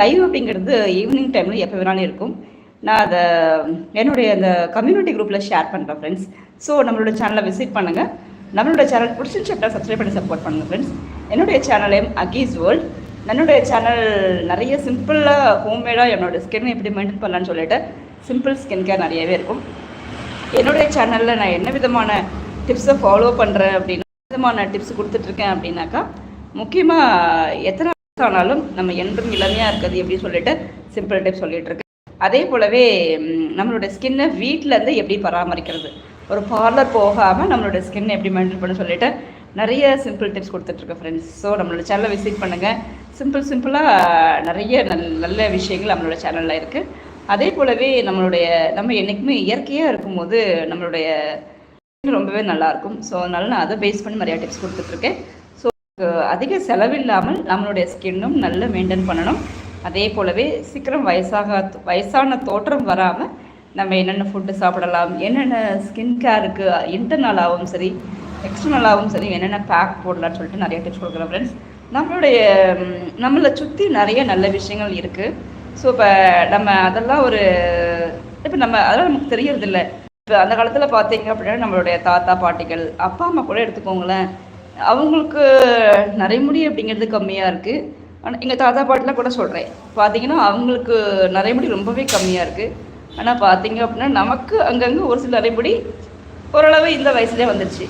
Live அப்படிங்கிறது evening டைமில் எப்போ வேணாலும் இருக்கும் நான் அதை என்னுடைய அந்த கம்யூனிட்டி குரூப்பில் ஷேர் பண்ணுறேன் ஃப்ரெண்ட்ஸ் ஸோ நம்மளோட சேனலை விசிட் பண்ணுங்கள் நம்மளோட சேனல் பிடிச்சிருச்சப்பட்டா சப்ஸ்கிரைப் பண்ணி சப்போர்ட் பண்ணுங்கள் ஃப்ரெண்ட்ஸ் என்னுடைய சேனல் எம் அகீஸ் வேர்ல்ட் என்னுடைய சேனல் நிறைய சிம்பிளாக ஹோம்மேடாக என்னோடய ஸ்கின் எப்படி மெயின்டைன் பண்ணலான்னு சொல்லிட்டு சிம்பிள் ஸ்கின் கேர் நிறையவே இருக்கும் என்னுடைய சேனலில் நான் என்ன விதமான டிப்ஸை ஃபாலோ பண்ணுறேன் அப்படின்னா விதமான டிப்ஸ் கொடுத்துட்ருக்கேன் அப்படின்னாக்கா முக்கியமாக எத்தனை ஆனாலும் நம்ம என்றும் இளமையாக இருக்குது எப்படி சொல்லிட்டு சிம்பிள் டைப் சொல்லிட்டு இருக்கேன் அதே போலவே நம்மளோட ஸ்கின்னை வீட்டிலேருந்து எப்படி பராமரிக்கிறது ஒரு பார்லர் போகாமல் நம்மளோட ஸ்கின்னை எப்படி மெயின்டைன் பண்ண சொல்லிட்டு நிறைய சிம்பிள் டிப்ஸ் கொடுத்துட்ருக்கேன் ஃப்ரெண்ட்ஸ் ஸோ நம்மளோட சேனலை விசிட் பண்ணுங்கள் சிம்பிள் சிம்பிளாக நிறைய நல் நல்ல விஷயங்கள் நம்மளோட சேனலில் இருக்குது அதே போலவே நம்மளுடைய நம்ம என்றைக்குமே இயற்கையாக இருக்கும்போது நம்மளுடைய ரொம்பவே நல்லாயிருக்கும் ஸோ அதனால் நான் அதை பேஸ் பண்ணி நிறையா டிப்ஸ் கொடுத்துட்ருக்கேன் அதிக செலவில்லாமல் நம்மளுடைய ஸ்கின்னும் நல்லா மெயின்டைன் பண்ணணும் அதே போலவே சீக்கிரம் வயசாக வயசான தோற்றம் வராமல் நம்ம என்னென்ன ஃபுட்டு சாப்பிடலாம் என்னென்ன ஸ்கின் கேருக்கு இன்டர்னலாகவும் சரி எக்ஸ்டர்னலாகவும் சரி என்னென்ன பேக் போடலாம்னு சொல்லிட்டு நிறைய டிப்ஸ் கொடுக்குறோம் ஃப்ரெண்ட்ஸ் நம்மளுடைய நம்மளை சுற்றி நிறைய நல்ல விஷயங்கள் இருக்குது ஸோ இப்போ நம்ம அதெல்லாம் ஒரு இப்போ நம்ம அதெல்லாம் நமக்கு தெரியறதில்ல இப்போ அந்த காலத்தில் பார்த்தீங்க அப்படின்னா நம்மளுடைய தாத்தா பாட்டிகள் அப்பா அம்மா கூட எடுத்துக்கோங்களேன் அவங்களுக்கு நரைமுடி அப்படிங்கிறது கம்மியாக இருக்குது ஆனால் எங்கள் தாத்தா பாட்டிலாம் கூட சொல்கிறேன் பார்த்தீங்கன்னா அவங்களுக்கு நரைமுடி ரொம்பவே கம்மியாக இருக்குது ஆனால் பார்த்தீங்க அப்படின்னா நமக்கு அங்கங்கே ஒரு சில நரைமுடி ஓரளவு இந்த வயசுலேயே வந்துடுச்சு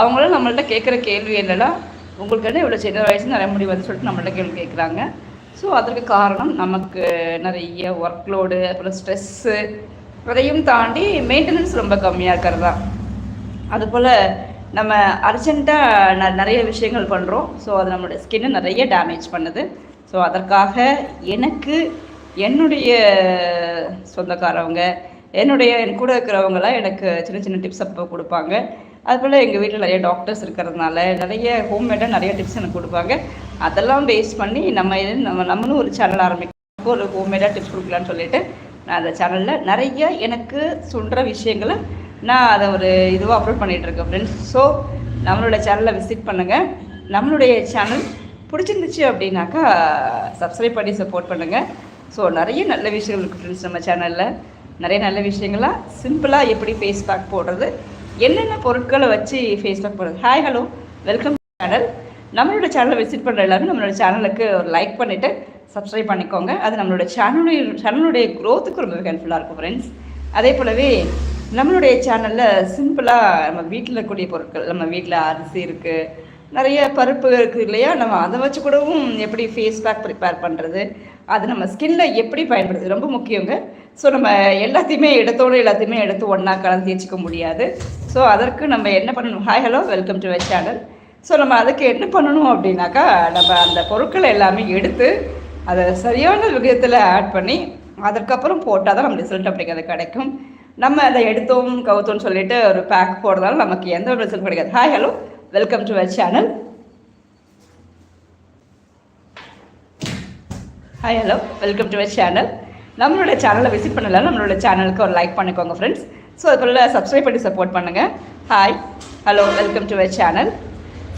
அவங்களும் நம்மள்ட்ட கேட்குற கேள்வி என்னென்னா உங்களுக்கு என்ன இவ்வளோ சின்ன வயசு நரைமுடி வந்து சொல்லிட்டு நம்மள்ட்ட கேள்வி கேட்குறாங்க ஸோ அதற்கு காரணம் நமக்கு நிறைய ஒர்க் லோடு அப்புறம் ஸ்ட்ரெஸ்ஸு அதையும் தாண்டி மெயின்டெனன்ஸ் ரொம்ப கம்மியாக இருக்கிறது தான் அதுபோல் நம்ம அர்ஜெண்ட்டாக நிறைய விஷயங்கள் பண்ணுறோம் ஸோ அது நம்மளுடைய ஸ்கின்னை நிறைய டேமேஜ் பண்ணுது ஸோ அதற்காக எனக்கு என்னுடைய சொந்தக்காரவங்க என்னுடைய என் கூட இருக்கிறவங்களாம் எனக்கு சின்ன சின்ன டிப்ஸ் அப்போ கொடுப்பாங்க அதுபோல் எங்கள் வீட்டில் நிறைய டாக்டர்ஸ் இருக்கிறதுனால நிறைய ஹோம்மேடாக நிறைய டிப்ஸ் எனக்கு கொடுப்பாங்க அதெல்லாம் பேஸ் பண்ணி நம்ம நம்ம நம்மளும் ஒரு சேனல் ஆரம்பிக்கிறப்போ ஒரு ஹோம்மேடாக டிப்ஸ் கொடுக்கலான்னு சொல்லிட்டு நான் அந்த சேனலில் நிறைய எனக்கு சொல்கிற விஷயங்களை நான் அதை ஒரு இதுவாக அப்லோட் பண்ணிகிட்டு இருக்கேன் ஃப்ரெண்ட்ஸ் ஸோ நம்மளோட சேனலை விசிட் பண்ணுங்கள் நம்மளுடைய சேனல் பிடிச்சிருந்துச்சு அப்படின்னாக்கா சப்ஸ்கிரைப் பண்ணி சப்போர்ட் பண்ணுங்கள் ஸோ நிறைய நல்ல விஷயங்கள் இருக்குது ஃப்ரெண்ட்ஸ் நம்ம சேனலில் நிறைய நல்ல விஷயங்களாக சிம்பிளாக எப்படி ஃபேஸ் பேக் போடுறது என்னென்ன பொருட்களை வச்சு ஃபேஸ் பேக் போடுறது ஹாய் ஹலோ வெல்கம் சேனல் நம்மளோட சேனலை விசிட் பண்ணுற எல்லாருமே நம்மளோட சேனலுக்கு ஒரு லைக் பண்ணிவிட்டு சப்ஸ்கிரைப் பண்ணிக்கோங்க அது நம்மளோட சேனலுடைய சேனலுடைய க்ரோத்துக்கு ரொம்ப ஹெல்ப்ஃபுல்லாக இருக்கும் ஃப்ரெண்ட்ஸ் அதே போலவே நம்மளுடைய சேனலில் சிம்பிளாக நம்ம வீட்டில் இருக்கக்கூடிய பொருட்கள் நம்ம வீட்டில் அரிசி இருக்குது நிறைய பருப்பு இருக்குது இல்லையா நம்ம அதை வச்சு கூடவும் எப்படி ஃபேஸ் பேக் ப்ரிப்பேர் பண்ணுறது அது நம்ம ஸ்கின்ல எப்படி பயன்படுது ரொம்ப முக்கியங்க ஸோ நம்ம எல்லாத்தையுமே இடத்தோடு எல்லாத்தையுமே எடுத்து ஒன்றா கலந்து வச்சுக்க முடியாது ஸோ அதற்கு நம்ம என்ன பண்ணணும் hi hello welcome to my channel so நம்ம அதுக்கு என்ன பண்ணணும் அப்படின்னாக்கா நம்ம அந்த பொருட்களை எல்லாமே எடுத்து அதை சரியான விகிதத்தில் ஆட் பண்ணி அதற்கப்புறம் போட்டால் தான் நம்ம ரிசல்ட் அப்படிங்கிறது கிடைக்கும் நம்ம அதை எடுத்தோம் கவுத்தோம்னு சொல்லிட்டு ஒரு பேக் போடுறதால நமக்கு எந்த ஒரு ரிசல்ட் கிடைக்காது hi hello welcome to our channel hi hello welcome to our channel நம்மளோட சேனலை விசிட் பண்ணல நம்மளோட சேனலுக்கு ஒரு லைக் பண்ணிக்கோங்க ஃப்ரெண்ட்ஸ் ஸோ அதுக்குள்ள சப்ஸ்கிரைப் பண்ணி சப்போர்ட் பண்ணுங்கள் hi hello welcome to our channel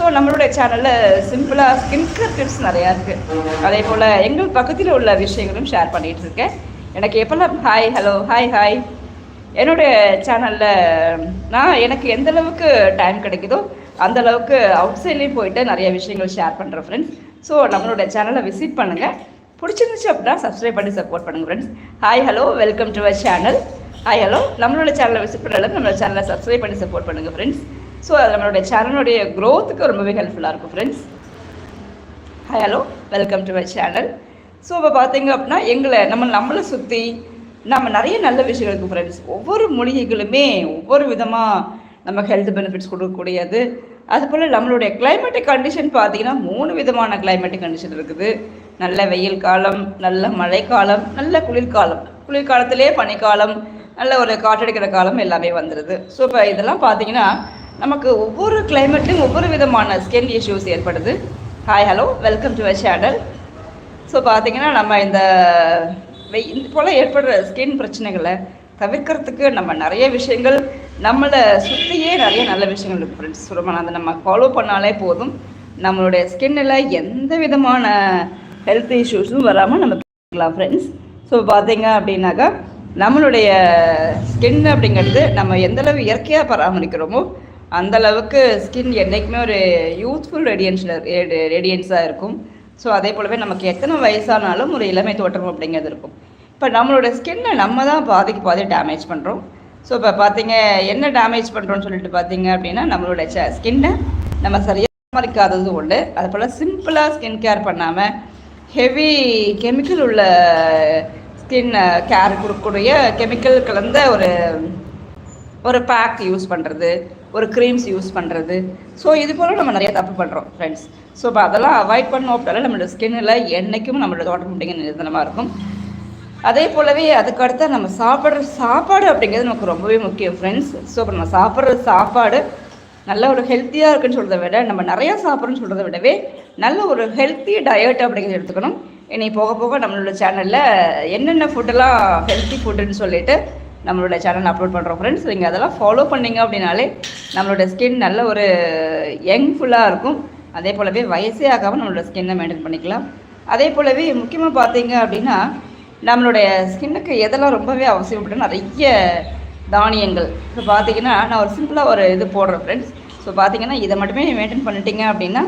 so நம்மளுடைய சேனலில் சிம்பிளாக ஸ்கின் கேர் டிப்ஸ் நிறையா இருக்குது அதே போல் எங்கள் பக்கத்தில் உள்ள விஷயங்களும் ஷேர் பண்ணிகிட்டு இருக்கேன் எனக்கு எப்போல்லாம் ஹாய் ஹலோ ஹாய் ஹாய் என்னுடைய சேனலில் நான் எனக்கு எந்த அளவுக்கு டைம் கிடைக்குதோ அந்த அளவுக்கு அவுட் சைட்லேயும் போயிட்டு நிறைய விஷயங்கள் ஷேர் பண்ணுறேன் ஃப்ரெண்ட்ஸ் ஸோ நம்மளோட சேனலை விசிட் பண்ணுங்கள் பிடிச்சிருந்துச்சு அப்படின்னா சப்ஸ்கிரைப் பண்ணி சப்போர்ட் பண்ணுங்கள் friends hi hello welcome to our channel hi hello நம்மளோட சேனலை விசிட் பண்ணுறது நம்மளோட சேனலை சப்ஸ்கிரைப் பண்ணி சப்போர்ட் பண்ணுங்கள் ஃப்ரெண்ட்ஸ் ஸோ அது நம்மளோட சேனலுடைய க்ரோத்துக்கு ரொம்பவே ஹெல்ப்ஃபுல்லாக இருக்கும் friends hi hello welcome to our channel so இப்போ பார்த்தீங்க அப்படின்னா எங்களை நம்ம நம்மளை சுற்றி நம்ம நிறைய நல்ல விஷயங்கள் இருக்குது ஃப்ரெண்ட்ஸ் ஒவ்வொரு மூலிகைகளுமே ஒவ்வொரு விதமாக நமக்கு ஹெல்த் பெனிஃபிட்ஸ் கொடுக்கக்கூடியது அது போல் நம்மளுடைய கிளைமேட்டிக் கண்டிஷன் பார்த்தீங்கன்னா மூணு விதமான கிளைமேட்டிக் கண்டிஷன் இருக்குது நல்ல வெயில் காலம் நல்ல மழைக்காலம் நல்ல குளிர்காலம் குளிர்காலத்திலே பனிக்காலம் நல்ல ஒரு காற்றடிக்கிற காலம் எல்லாமே வந்துடுது ஸோ இப்போ இதெல்லாம் பார்த்தீங்கன்னா நமக்கு ஒவ்வொரு கிளைமேட்டும் ஒவ்வொரு விதமான ஸ்கின் இஷ்யூஸ் ஏற்படுது hi hello welcome to a channel so பார்த்தீங்கன்னா நம்ம இந்த இது போல் ஏற்படுற ஸ்கின் பிரச்சனைகளை தவிர்க்கிறதுக்கு நம்ம நிறைய விஷயங்கள் நம்மளை சுற்றியே நிறைய நல்ல விஷயங்கள் இருக்கு ஃப்ரெண்ட்ஸ் சுரமான அதை நம்ம ஃபாலோ பண்ணாலே போதும் நம்மளுடைய ஸ்கின்னில் எந்த விதமான ஹெல்த் இஷ்யூஸும் வராமல் நம்ம பார்க்கலாம் ஃப்ரெண்ட்ஸ் ஸோ பார்த்தீங்க அப்படின்னாக்கா நம்மளுடைய ஸ்கின் அப்படிங்கிறது நம்ம எந்தளவு இயற்கையாக பராமரிக்கிறோமோ அந்தளவுக்கு ஸ்கின் என்றைக்குமே ஒரு யூத்ஃபுல் ரேடியன்ஸில் ரேடியன்ஸாக இருக்கும் ஸோ அதே போலவே நமக்கு எத்தனை வயசானாலும் ஒரு இளமை தோற்றம் அப்படிங்கிறது இருக்கும் இப்போ நம்மளோட ஸ்கின்னை நம்ம தான் பாதிக்கு பாதி டேமேஜ் பண்ணுறோம் ஸோ இப்போ பார்த்தீங்க என்ன டேமேஜ் பண்ணுறோம்னு சொல்லிட்டு பார்த்தீங்க அப்படின்னா நம்மளோட ஸ்கின்னை நம்ம சரியாக இருக்காதது உண்டு அது போல் சிம்பிளாக ஸ்கின் கேர் பண்ணாமல் ஹெவி கெமிக்கல் உள்ள ஸ்கின் கேர் கொடுக்கக்கூடிய கெமிக்கல் கலந்த ஒரு ஒரு பேக் யூஸ் பண்ணுறது ஒரு க்ரீம்ஸ் யூஸ் பண்ணுறது ஸோ இது போல் நம்ம நிறைய தப்பு பண்ணுறோம் ஃப்ரெண்ட்ஸ் ஸோ இப்போ அதெல்லாம் அவாய்ட் பண்ணோம் அப்படின்னா நம்மளோட ஸ்கின்னில் என்றைக்கும் நம்மளோட தோட்டம் முடிங்க நிதனமாக இருக்கும் அதே போலவே அதுக்கு அடுத்த நம்ம சாப்பிட்ற சாப்பாடு அப்படிங்கிறது நமக்கு ரொம்பவே முக்கியம் ஃப்ரெண்ட்ஸ் ஸோ இப்போ நம்ம சாப்பிட்ற சாப்பாடு நல்ல ஒரு ஹெல்த்தியாக இருக்குன்னு சொல்கிறத விட நம்ம நிறையா சாப்பிட்றோன்னு சொல்கிறத விடவே நல்ல ஒரு ஹெல்த்தி டயட் அப்படிங்கிறது எடுத்துக்கணும் இனி போக போக நம்மளோட சேனலில் என்னென்ன ஃபுட்டெல்லாம் ஹெல்த்தி ஃபுட்டுன்னு சொல்லிட்டு நம்மளோட சேனல் அப்லோட் பண்ணுறோம் ஃப்ரெண்ட்ஸ் நீங்கள் அதெல்லாம் ஃபாலோ பண்ணிங்க அப்படின்னாலே நம்மளோட ஸ்கின் நல்ல ஒரு யங் ஃபுல்லாக இருக்கும் அதே போலவே வயசே ஆகாமல் நம்மளோட ஸ்கின்னை மெயின்டைன் பண்ணிக்கலாம் அதே போலவே முக்கியமாக பார்த்தீங்க அப்படின்னா நம்மளுடைய ஸ்கின்னுக்கு எதெல்லாம் ரொம்பவே அவசியப்பட்டு நிறைய தானியங்கள் இப்போ பார்த்தீங்கன்னா நான் ஒரு சிம்பிளாக ஒரு இது போடுறேன் ஃப்ரெண்ட்ஸ் ஸோ பார்த்தீங்கன்னா இதை மட்டுமே மெயின்டைன் பண்ணிட்டீங்க அப்படின்னா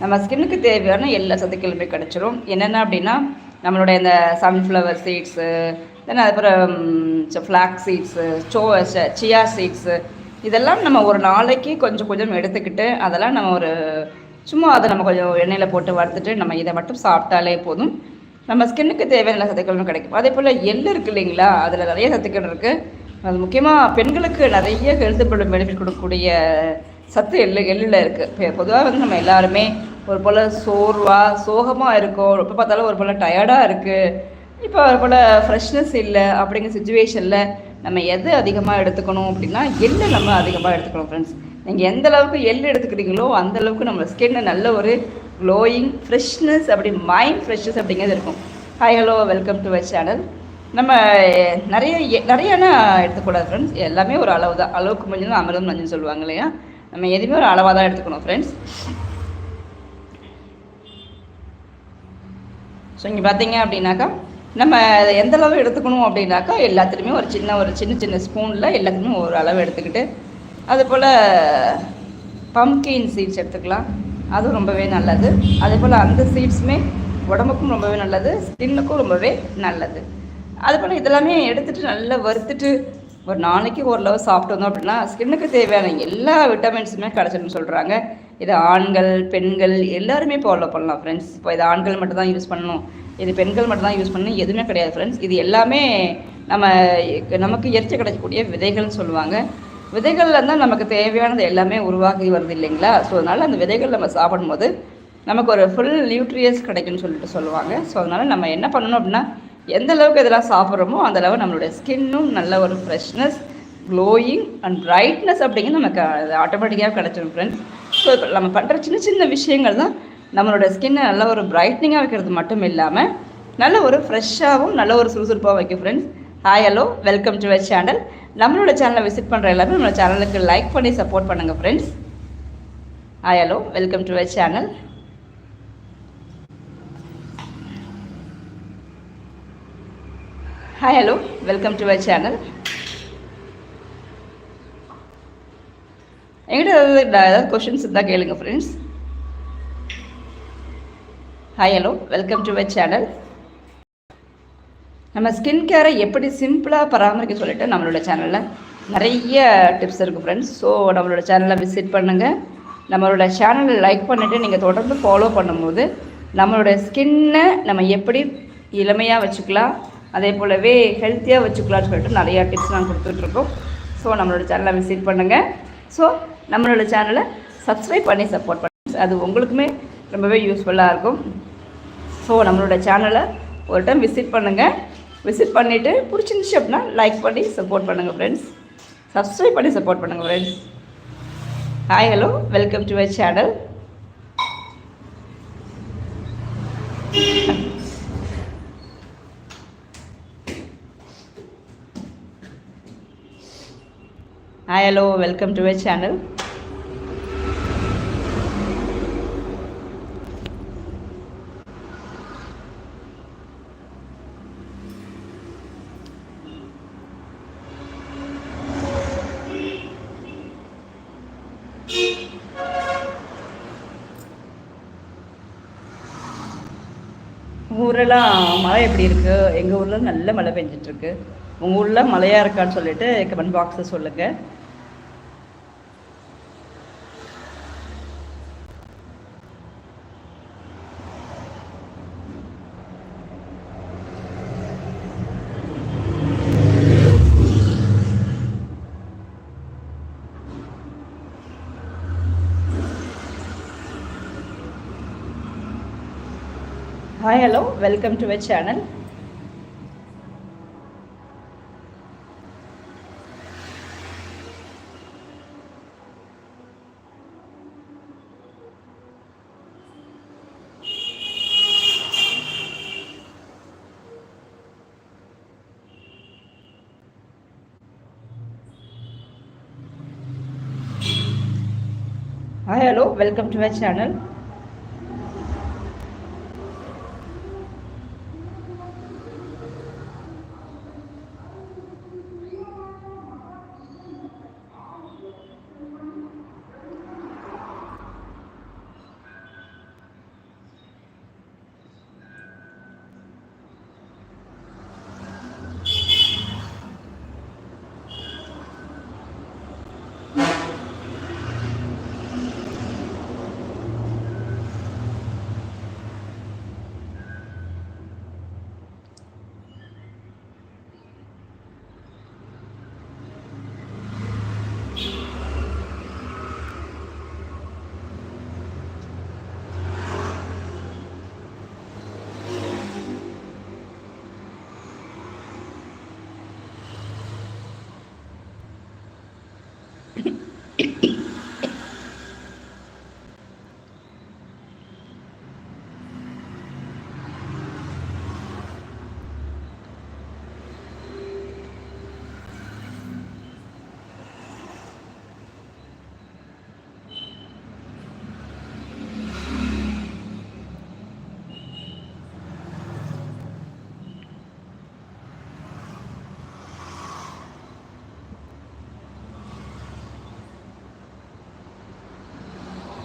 நம்ம ஸ்கின்னுக்கு தேவையான எல்லா சத்துக்களுமே கிடச்சிரும் என்னென்ன அப்படின்னா நம்மளுடைய இந்த சன்ஃப்ளவர் சீட்ஸு தென் அதுக்கப்புறம் flax seeds so chia seeds இதெல்லாம் நம்ம ஒரு நாளைக்கு கொஞ்சம் கொஞ்சம் எடுத்துக்கிட்டு அதெல்லாம் நம்ம ஒரு சும்மா அதை நம்ம கொஞ்சம் எண்ணெயில் போட்டு வறுத்துட்டு நம்ம இதை மட்டும் சாப்பிட்டாலே போதும் நம்ம ஸ்கின்னுக்கு தேவையான சத்துக்களும் கிடைக்கும் அதே போல் எள்ளு இருக்குது இல்லைங்களா அதில் நிறைய சத்துக்கள் இருக்குது அது முக்கியமாக பெண்களுக்கு நிறைய ஹெல்த்து ப்ராப்ளம் பெனிஃபிட் கொடுக்கக்கூடிய சத்து எள்ளு எள்ளில் இருக்குது பொதுவாக வந்து நம்ம எல்லாருமே ஒரு போல் சோர்வாக சோகமாக இருக்கும் எப்போ பார்த்தாலும் ஒரு போல் டயர்டாக இருக்குது இப்போ ஒரு போல் ஃப்ரெஷ்னஸ் இல்லை அப்படிங்கிற சுச்சுவேஷனில் நம்ம எது அதிகமாக எடுத்துக்கணும் அப்படின்னா எள்ளு நம்ம அதிகமாக எடுத்துக்கணும் ஃப்ரெண்ட்ஸ் நீங்கள் எந்த அளவுக்கு எள்ளு எடுத்துக்கிறீங்களோ அந்தளவுக்கு நம்ம ஸ்கின்னு நல்ல ஒரு க்ளோயிங் ஃப்ரெஷ்னஸ் அப்படி மைண்ட் ஃப்ரெஷ்னஸ் அப்படிங்கிறது இருக்கும் hi hello welcome to my channel நம்ம eh, நிறைய eh, நிறையனா எடுத்துக்கூடாது ஃப்ரெண்ட்ஸ் எல்லாமே ஒரு அளவு தான் அளவுக்கு மஞ்சள் அமிர்தம் மஞ்சள்னு சொல்லுவாங்க இல்லையா நம்ம எதுவுமே ஒரு அளவாக தான் எடுத்துக்கணும் ஃப்ரெண்ட்ஸ் ஸோ இங்கே பார்த்தீங்க அப்படின்னாக்கா நம்ம எந்த அளவு எடுத்துக்கணும் அப்படின்னாக்கா எல்லாத்துலேயுமே ஒரு சின்ன ஒரு சின்ன சின்ன ஸ்பூனில் எல்லாத்துலேயுமே ஒரு அளவு எடுத்துக்கிட்டு அதுபோல் பம்கின் சீட்ஸ் எடுத்துக்கலாம் அதுவும் ரொம்பவே நல்லது அதே போல் அந்த சீட்ஸுமே உடம்புக்கும் ரொம்பவே நல்லது ஸ்கின்னுக்கும் ரொம்பவே நல்லது அது போல் இதெல்லாமே எடுத்துகிட்டு நல்லா வறுத்துட்டு ஒரு நாளைக்கு ஒரு லவ் சாப்பிட்டு வந்தோம் அப்படின்னா ஸ்கின்னுக்கு தேவையான எல்லா விட்டமின்ஸுமே கிடச்சிடும் சொல்கிறாங்க இது ஆண்கள் பெண்கள் எல்லாருமே ஃபாலோ பண்ணலாம் ஃப்ரெண்ட்ஸ் இப்போ இது ஆண்கள் மட்டும் தான் யூஸ் பண்ணணும் இது பெண்கள் மட்டும் தான் யூஸ் பண்ணணும் எதுவுமே கிடையாது ஃப்ரெண்ட்ஸ் இது எல்லாமே நம்ம நமக்கு எரிச்ச கிடைக்கக்கூடிய விதைகள்னு சொல்லுவாங்க விதைகளில் தான் நமக்கு தேவையானது எல்லாமே உருவாகி வருது இல்லைங்களா ஸோ அதனால் அந்த விதைகள் நம்ம சாப்பிடும்போது நமக்கு ஒரு ஃபுல் நியூட்ரியன்ஸ் கிடைக்குன்னு சொல்லிட்டு சொல்லுவாங்க ஸோ அதனால் நம்ம என்ன பண்ணணும் அப்படின்னா எந்த அளவுக்கு இதெல்லாம் சாப்பிட்றோமோ அந்த அளவு நம்மளுடைய ஸ்கின்னும் நல்ல ஒரு ஃப்ரெஷ்னஸ் க்ளோயிங் அண்ட் பிரைட்னஸ் அப்படிங்கிறது நமக்கு ஆட்டோமேட்டிக்காக கிடைச்சிடும் ஃப்ரெண்ட்ஸ் ஸோ நம்ம பண்ணுற சின்ன சின்ன விஷயங்கள் தான் நம்மளோட ஸ்கின்னை நல்ல ஒரு பிரைட்னிங்காக வைக்கிறது மட்டும் இல்லாமல் நல்ல ஒரு ஃப்ரெஷ்ஷாகவும் நல்ல ஒரு சுறுசுறுப்பாகவும் வைக்கும் friends hi hello welcome to our channel நம்மளோட சேனலை விசிட் பண்ணுற எல்லாருமே நம்மளோட சேனலுக்கு லைக் பண்ணி சப்போர்ட் பண்ணுங்கள் friends hi hello welcome to my channel hi hello welcome to my channel எங்கிட்ட ஏதாவது ஏதாவது கொஷின்ஸ் இருந்தால் கேளுங்க friends hi hello welcome to my channel நம்ம ஸ்கின் கேரை எப்படி சிம்பிளாக பராமரிக்க சொல்லிட்டு நம்மளோட சேனலில் நிறைய டிப்ஸ் இருக்குது ஃப்ரெண்ட்ஸ் ஸோ நம்மளோட சேனலை விசிட் பண்ணுங்கள் நம்மளோட சேனலை லைக் பண்ணிவிட்டு நீங்கள் தொடர்ந்து ஃபாலோ பண்ணும்போது நம்மளோட ஸ்கின்னை நம்ம எப்படி இளமையாக வச்சுக்கலாம் அதே போலவே ஹெல்த்தியாக வச்சுக்கலாம்னு சொல்லிட்டு நிறையா டிப்ஸ் நாங்கள் கொடுத்துட்ருக்கோம் ஸோ நம்மளோட சேனலை விசிட் பண்ணுங்கள் ஸோ நம்மளோட சேனலை சப்ஸ்கிரைப் பண்ணி சப்போர்ட் பண்ணுங்கள் அது உங்களுக்குமே ரொம்பவே யூஸ்ஃபுல்லாக இருக்கும் ஸோ நம்மளோட சேனலை ஒரு டைம் விசிட் பண்ணுங்கள் விசிட் பண்ணிவிட்டு பிடிச்சிருந்துச்சு அப்படின்னா லைக் பண்ணி சப்போர்ட் பண்ணுங்கள் ஃப்ரெண்ட்ஸ் சப்ஸ்கிரைப் பண்ணி சப்போர்ட் பண்ணுங்கள் friends hi hello welcome to my channel hi hello welcome to my channel ஊர்லலாம் மழை எப்படி இருக்குது எங்கள் ஊரில் நல்ல மழை பெஞ்சிட்ருக்கு உங்கள் ஊரில் மழையாக இருக்கான்னு சொல்லிட்டு கமெண்ட் பாக்ஸை சொல்லுங்கள் Hi, hello, welcome to my channel. Hi, hello, welcome to my channel.